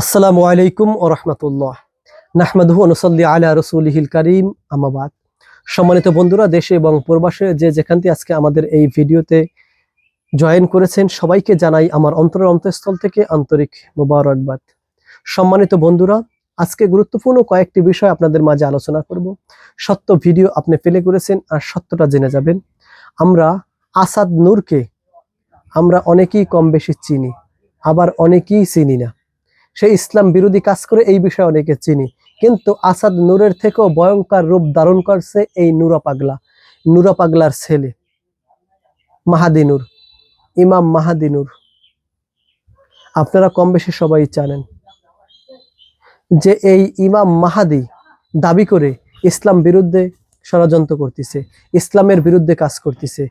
আসসালামু আলাইকুম ও রহমতুল্লাহ। নাহমাদুহু অনুসল্লি আলা রসুলহিল করিম আমাবাদ সম্মানিত বন্ধুরা, দেশে এবং প্রবাসে যে যেখান থেকে আজকে আমাদের এই ভিডিওতে জয়েন করেছেন, সবাইকে জানাই আমার অন্তরের অন্তঃস্থল থেকে আন্তরিক মোবারকবাদ। সম্মানিত বন্ধুরা, আজকে গুরুত্বপূর্ণ কয়েকটি বিষয় আপনাদের মাঝে আলোচনা করব। সত্য ভিডিও আপনি ফেলে করেছেন আর সত্যটা জেনে যাবেন। আমরা আসাদ নূরকে আমরা অনেকেই কম বেশি চিনি, আবার অনেকেই চিনি না। সে ইসলাম বিরোধী কাজ করে এই বিষয়ে অনেকে চিনি। কিন্তু আসাদ নূরের থেকেও ভয়ঙ্কর রূপ ধারণ করছে এই নুরা পাগলা নুরা পাগলার ছেলে মাহাদিনুর ইমাম মাহাদিনুর আপনারা কম বেশি সবাই জানেন যে এই ইমাম মাহাদি দাবি করে ইসলাম বিরুদ্ধে ষড়যন্ত্র করতেছে, ইসলামের বিরুদ্ধে কাজ করতেছে।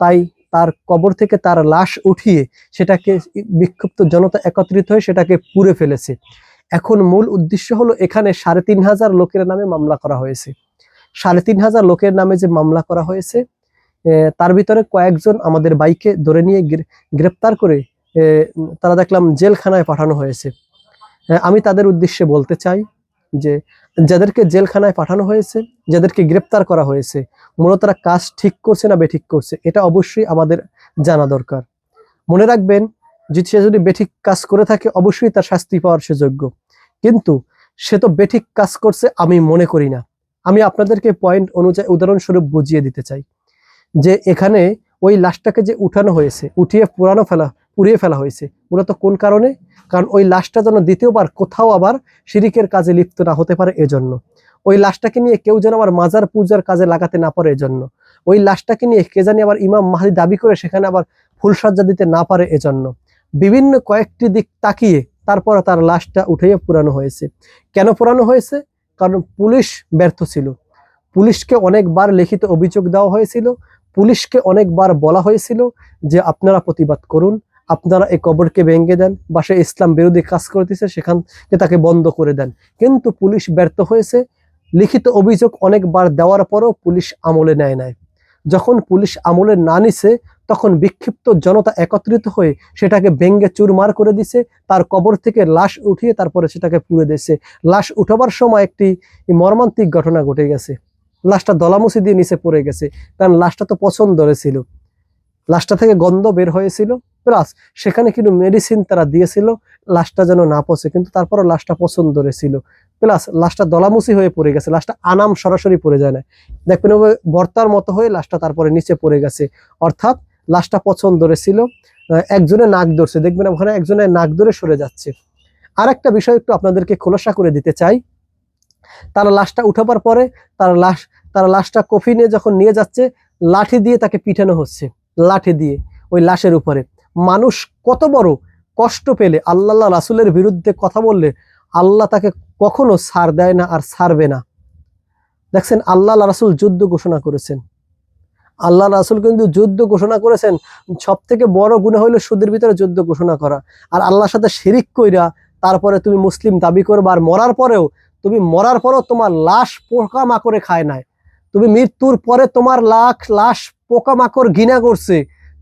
তাই তার কবর থেকে তার লাশ উঠিয়ে সেটাকে বিক্ষুব্ধ জনতা একত্রিত হয়ে সেটাকে পুড়ে ফেলেছে। এখন মূল উদ্দেশ্য হলো এখানে সাড়ে তিন হাজার লোকের নামে মামলা করা হয়েছে। সাড়ে তিন হাজার লোকের নামে যে মামলা করা হয়েছে তার ভিতরে কয়েকজন আমাদের বাইকে ধরে নিয়ে গ্রে- গ্রেপ্তার করে তারা দেখলাম জেলখানায় পাঠানো হয়েছে। আমি তাদের উদ্দেশ্যে বলতে চাই যে যাদেরকে জেলখানায় পাঠানো হয়েছে, যাদেরকে গ্রেপ্তার করা হয়েছে, মূলত তারা কাজ ঠিক করছে না বেঠিক করছে, এটা অবশ্যই আমাদের জানা দরকার। মনে রাখবেন যে সে যদি বেঠিক কাজ করে থাকে, অবশ্যই তার শাস্তি পাওয়ার সে যোগ্য। কিন্তু সে তো বেঠিক কাজ করছে, আমি মনে করি না। আমি আপনাদেরকে পয়েন্ট অনুযায়ী উদাহরণস্বরূপ বুঝিয়ে দিতে চাই। যে এখানে ওই লাশটাকে যে উঠানো হয়েছে, উঠিয়ে পুরানো ফেলা পুড়িয়ে ফেলা হয়েছে। মূলত কোন কারণে? কারণ ওই লাশটা যেন দ্বিতীয়বার কোথাও আবার শিরিকের কাজে লিপ্ত না হতে পারে এজন্য। ওই লাশটাকে নিয়ে কেউ যেন আবার মাজার পূজার কাজে লাগাতে না পারে এজন্য। ওই লাশটাকে নিয়ে কে জানি আবার ইমাম মাহাদি দাবি করে সেখানে আবার ফুলসজ্জা দিতে না পারে এজন্য। বিভিন্ন কয়েকটি দিক তাকিয়ে তারপর তার লাশটা উঠিয়ে পুরানো হয়েছে। কেন পুরানো হয়েছে? কারণ পুলিশ ব্যর্থ ছিল। পুলিশকে অনেকবার লিখিত অভিযোগ দেওয়া হয়েছিল। পুলিশকে অনেকবার বলা হয়েছিল যে আপনারা প্রতিবাদ করুন। আপনারা এই কবরকে ভেঙে দেন বা সে ইসলাম বিরোধী কাজ করতেছে, সেখান থেকে তাকে বন্ধ করে দেন। কিন্তু পুলিশ ব্যর্থ হয়েছে। লিখিত অভিযোগ অনেকবার দেওয়ার পরও পুলিশ আমলে নেয় নাই। যখন পুলিশ আমলে না নিছে, তখন বিক্ষিপ্ত জনতা একত্রিত হয়ে সেটাকে ভেঙ্গে চুরমার করে দিছে, তার কবর থেকে লাশ উঠিয়ে তারপরে সেটাকে পুড়ে দিয়েছে। লাশ উঠাবার সময় একটি মর্মান্তিক ঘটনা ঘটে গেছে। লাশটা দলামুসি দিয়ে নিচে পড়ে গেছে। কারণ লাশটা তো পছন্দ ছিল। লাশটা থেকে গন্ধ বের হয়েছিল। প্লাস সেখানে কিন্তু মেডিসিন তারা দিয়েছিল লাশটা যেন না পচে, কিন্তু তারপরও লাশটা পছন্দ ছিল প্লাস লাশটা দলামুসি হয়ে পড়ে গেছে লাশটা আনাম সরাসরি পড়ে যায় না। দেখবেন বর্তার মতো হয়ে লাশটা তারপরে নিচে পড়ে গেছে। অর্থাৎ লাশটা পছন্দ ছিল একজনে নাক ধরছে, দেখবেন ওখানে একজনে নাক ধরে সরে যাচ্ছে। আর একটা বিষয় একটু আপনাদেরকে খোলসা করে দিতে চাই। তারা লাশটা উঠাবার পরে, তার লাশ তার লাশটা কফিনে যখন নিয়ে যাচ্ছে, লাঠি দিয়ে তাকে পিঠানো হচ্ছে, লাঠি দিয়ে, ওই লাশের উপরে। মানুষ কত বড় কষ্ট পেলে আল্লাহ রাসুলের বিরুদ্ধে কথা বললে আল্লাহ তাকে কখনো ছাড় দেয় না আর সারবে না। দেখছেন, আল্লাহ রাসুল যুদ্ধ ঘোষণা করেছেন। আল্লাহ রাসুল কিন্তু যুদ্ধ ঘোষণা করেছেন সব থেকে বড় গুণা হইল সুদের ভিতরে যুদ্ধ ঘোষণা করা। আর আল্লাহর সাথে শিরিক কইরা তারপরে তুমি মুসলিম দাবি করবা আর মরার পরেও তুমি মরার পরেও তোমার লাশ পোকা মাকড়ে খায় নাই। তুমি মৃত্যুর পরে তোমার লাখ, লাশ পোকা মাকড় ঘৃণা করছে।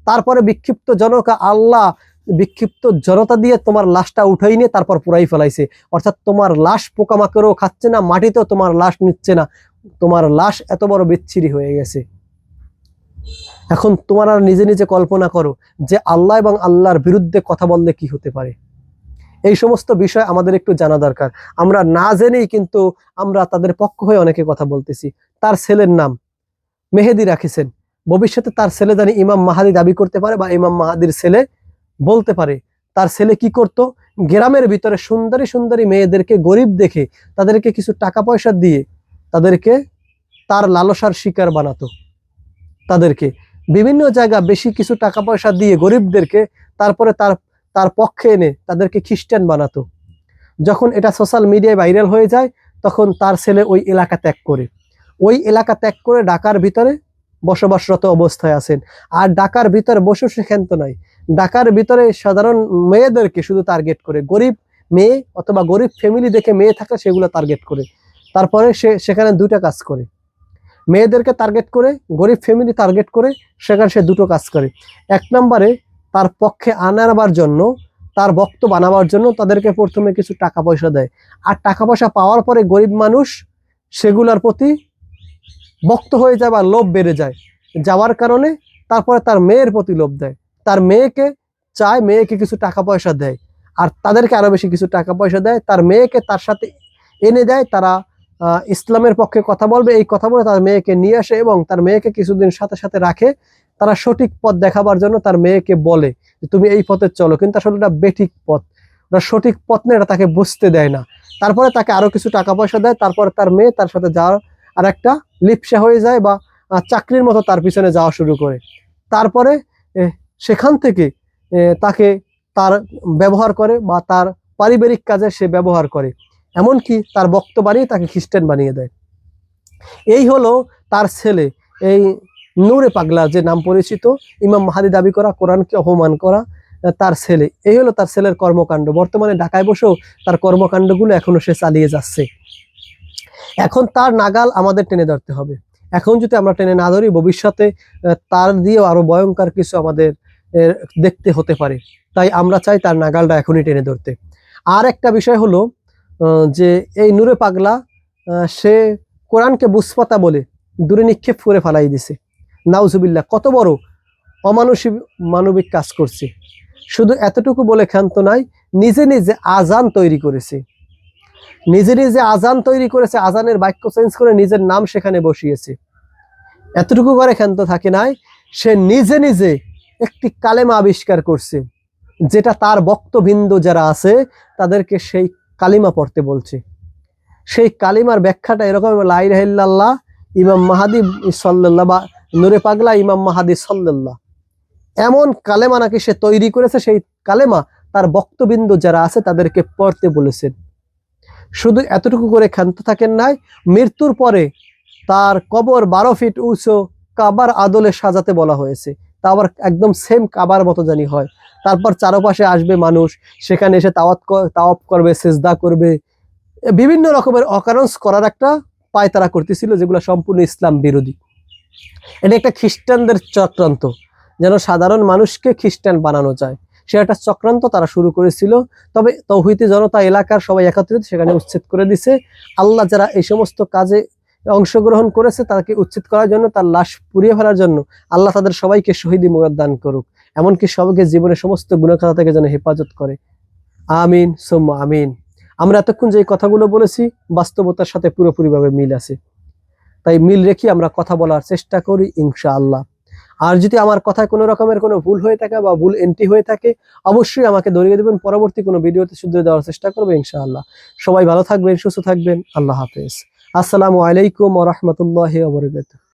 তারপরে বিক্ষিপ্ত জনকা আল্লাহ বিক্ষিপ্ত জনতা দিয়ে তোমার লাশটা উঠাই নিয়ে তারপর পুরাই ফেলাইছে। অর্থাৎ তোমার লাশ পোকামাকড়ও খাচ্ছে না, মাটিতেও তোমার লাশ নিচ্ছে না। তোমার লাশ এত বড় বিচ্ছিরি হয়ে গেছে। এখন তোমার আর নিজে নিজে কল্পনা করো যে আল্লাহ এবং আল্লাহর বিরুদ্ধে কথা বললে কি হতে পারে। এই সমস্ত বিষয় আমাদের একটু জানা দরকার। আমরা না জেনেই কিন্তু আমরা তাদের পক্ষ হয়ে অনেকে কথা বলতেছি। তার ছেলের নাম মেহেদি রাখিছেন। ভবিষ্যতে তার ছেলে জানি ইমাম মাহাদি দাবি করতে পারে বা ইমাম মাহাদির ছেলে বলতে পারে। তার ছেলে কি করত? গ্রামের ভিতরে সুন্দরী সুন্দরী মেয়েদেরকে গরিব দেখে তাদেরকে কিছু টাকা পয়সা দিয়ে তাদেরকে তার লালসার শিকার বানাতো। তাদেরকে বিভিন্ন জায়গা বেশি কিছু টাকা পয়সা দিয়ে গরিবদেরকে তারপরে তার তার পক্ষে এনে তাদেরকে খ্রিস্টান বানাতো। যখন এটা সোশ্যাল মিডিয়ায় ভাইরাল হয়ে যায়, তখন তার ছেলে ওই এলাকা ত্যাগ করে। ওই এলাকা ত্যাগ করে ঢাকার ভিতরে বসবাসরত অবস্থায় আছেন। আর ঢাকার ভিতরে বসে সে ক্ষান্ত নয়। ঢাকার ভিতরে সাধারণ মেয়েদেরকে শুধু টার্গেট করে। গরিব মেয়ে অথবা গরিব ফ্যামিলি দেখে মেয়ে থাকলে সেগুলো টার্গেট করে। তারপরে সে, সেখানে দুটা কাজ করে। মেয়েদেরকে টার্গেট করে, গরিব ফ্যামিলি টার্গেট করে, সেখানে সে দুটো কাজ করে। এক নম্বরে তার পক্ষে আনাবার জন্য, তার বক্ত বানাবার জন্য তাদেরকে প্রথমে কিছু টাকা পয়সা দেয়। আর টাকা পয়সা পাওয়ার পরে গরিব মানুষ সেগুলোর প্রতি বক্ত হয়ে যায় বা লোভ বেড়ে যায়। যাওয়ার কারণে তারপরে তার মেয়ের প্রতি লোভ দেয়। তার মেয়েকে চায়, মেয়েকে কিছু টাকা পয়সা দেয়। আর তাদেরকে আরও বেশি কিছু টাকা পয়সা দেয়। তার মেয়েকে তার সাথে এনে দেয়। তারা ইসলামের পক্ষে কথা বলবে। এই কথা বলে তার মেয়েকে নিয়ে আসে এবং তার মেয়েকে কিছুদিন সাথে সাথে রাখে। তারা সঠিক পথ দেখাবার জন্য তার মেয়েকে বলে যে, তুমি এই পথে চলো। কিন্তু আসলে এটা বেঠিক পথ। ওটা সঠিক পথ না এটা তাকে বুঝতে দেয় না। তারপরে তাকে আরও কিছু টাকা পয়সা দেয়। তারপরে তার মেয়ে তার সাথে যাওয়ার আর একটা লিপসা হয়ে যায় বা চাকরির মতো তার পিছনে যাওয়া শুরু করে। তারপরে সেখান থেকে তাকে তার ব্যবহার করে বা তার পারিবারিক কাজে সে ব্যবহার করে। এমনকি তার বক্ত বানিয়ে তাকে খ্রিস্টান বানিয়ে দেয়। এই হলো তার ছেলে, এই নূরে পাগলা, যে নাম পরিচিত, ইমাম মাহাদি দাবি করা, কোরআনকে অপমান করা তার ছেলে। এই হলো তার ছেলের কর্মকাণ্ড। বর্তমানে ঢাকায় বসেও তার কর্মকাণ্ডগুলো এখনও সে চালিয়ে যাচ্ছে। এখন তার নাগাল আমাদের টেনে ধরতে হবে। এখন যদি আমরা টেনে না ধরি, ভবিষ্যতে তার দিয়েও আরও ভয়ঙ্কর কিছু আমাদের দেখতে হতে পারে। তাই আমরা চাই তার নাগালটা এখনই টেনে ধরতে। আর একটা বিষয় হলো যে এই নূরে পাগলা সে কোরআনকে বুসপাতা বলে দূরে নিক্ষেপ করে ফালাই দিছে। নাউজুবিল্লাহ, কত বড় অমানসিক, মানবিক কাজ করছে। শুধু এতটুকু বলে ক্ষান্ত নাই, নিজে নিজে আজান তৈরি করেছে। নিজে নিজে আজান তৈরি করেছে, আজানের বাক্য চেঞ্জ করে নিজের নাম সেখানে বসিয়েছে। এতটুকু করে ক্ষান্ত থাকে নাই, সে নিজে নিজে একটি কালেমা আবিষ্কার করছে, যেটা তার বক্তবিন্দু যারা আছে, তাদেরকে সেই কালিমা পড়তে বলছে। সেই কালিমার ব্যাখ্যাটা এরকম লাইরাহিল্লাহ ইমাম মাহাদি সাল্লাল্লাহ বা নূরে পাগলা ইমাম মাহাদি সাল্লাল্লাহ। এমন কালেমা নাকি সে তৈরি করেছে, সেই কালেমা তার বক্তবিন্দু যারা আছে, তাদেরকে পড়তে বলেছেন। শুধু এতটুকু করে ক্ষান্ত থাকেন নাই। মৃত্যুর পরে তার কবর বারো ফিট উঁচু কাবার আদলে সাজাতে বলা হয়েছে। তা আবার একদম সেম কাবার মতো জানি হয়। তারপর চারপাশে আসবে মানুষ, সেখানে এসে তাওয়াত তাওয়াপ করবে, সেজদা করবে। বিভিন্ন রকমের অকারণস করার একটা পায়তারা করতেছিল যেগুলো সম্পূর্ণ ইসলাম বিরোধী। এটা একটা খ্রিস্টানদের চক্রান্ত, যেন সাধারণ মানুষকে খ্রিস্টান বানানো যায়। সে একটা চক্রান্ত তারা শুরু করেছিল। তবে তৌহিতি জনতা এলাকার সবাই একত্রিত, সেখানে উচ্ছেদ করে দিছে। আল্লাহ যারা এই সমস্ত কাজে অংশগ্রহণ করেছে তাকে উচ্ছেদ করার জন্য, তার লাশ পুড়িয়ে ফেলার জন্য আল্লাহ তাদের সবাইকে শহীদি মুরাদ দান করুক। এমনকি সবাইকে জীবনের সমস্ত গুণখাতা থেকে যেন হেফাজত করে। আমিন, সোম্মা, আমিন। আমরা এতক্ষণ যে কথাগুলো বলেছি, বাস্তবতার সাথে পুরোপুরিভাবে মিল আছে। তাই মিল রেখে আমরা কথা বলার চেষ্টা করি, ইনশাআল্লাহ। আর যদি আমার কথায় কোনো রকমের কোনো ভুল হয়ে থাকে বা ভুল এন্ট্রি হয়ে থাকে, অবশ্যই আমাকে ধরিয়ে দেবেন। পরবর্তী কোনো ভিডিওতে শুধু দেওয়ার চেষ্টা করব ইনশাআল্লাহ। সবাই ভালো থাকবেন, সুস্থ থাকবেন। আল্লাহ হাফেজ। আসসালামু আলাইকুম ওয়া রাহমাতুল্লাহি ওয়া বারাকাতুহু।